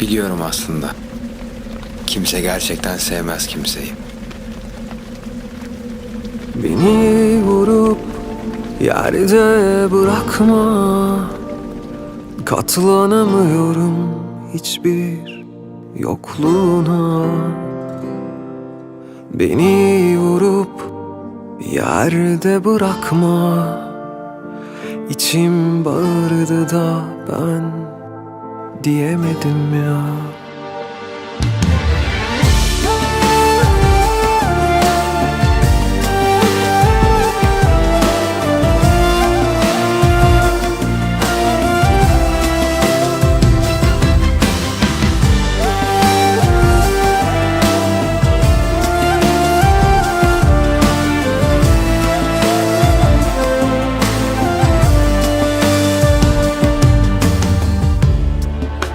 Biliyorum aslında. Kimse gerçekten sevmez kimseyi. Beni vurup yerde bırakma Katlanamıyorum hiçbir yokluğuna Beni vurup yerde bırakma İçim bağırdı da ben diyemedim ya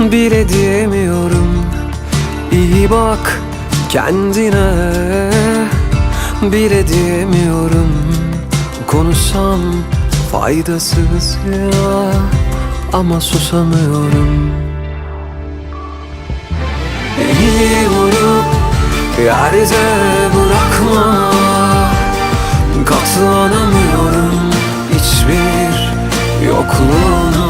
bile diyemiyorum. İyi bak kendine. Bile diyemiyorum. Konuşsam faydasız ya ama susamıyorum. Beni vurup yerde bırakma. Katlanamıyorum hiçbir yokluğuna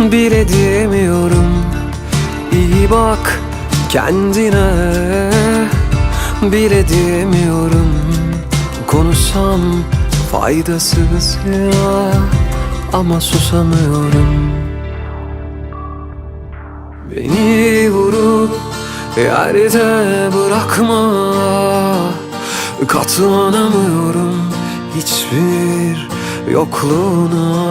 bile diyemiyorum. İyi bak kendine bile diyemiyorum. Konuşsam faydasız ya ama susamıyorum. Beni vurup yerde bırakma Katlanamıyorum hiçbir yokluğuna